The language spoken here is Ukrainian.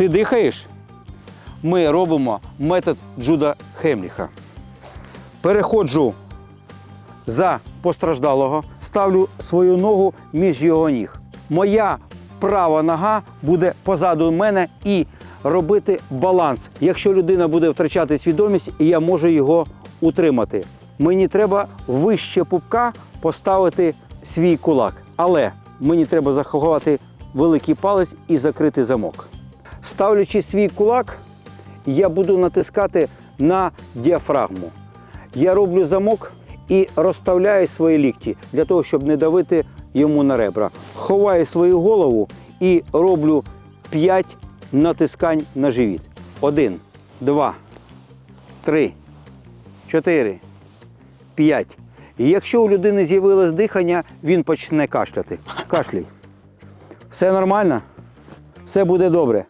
Ти дихаєш? Ми робимо метод Джуда Хемліха. Переходжу за постраждалого, ставлю свою ногу між його ніг. Моя права нога буде позаду мене і робити баланс. Якщо людина буде втрачати свідомість, я можу його утримати. Мені треба вище пупка поставити свій кулак, але мені треба заховати великий палець і закрити замок. Ставлячи свій кулак, я буду натискати на діафрагму. Я роблю замок і розставляю свої лікті для того, щоб не давити йому на ребра. Ховаю свою голову і роблю 5 натискань на живіт. Один, два, три, чотири, п'ять. І якщо у людини з'явилось дихання, він почне кашляти. Кашляй. Все нормально? Все буде добре.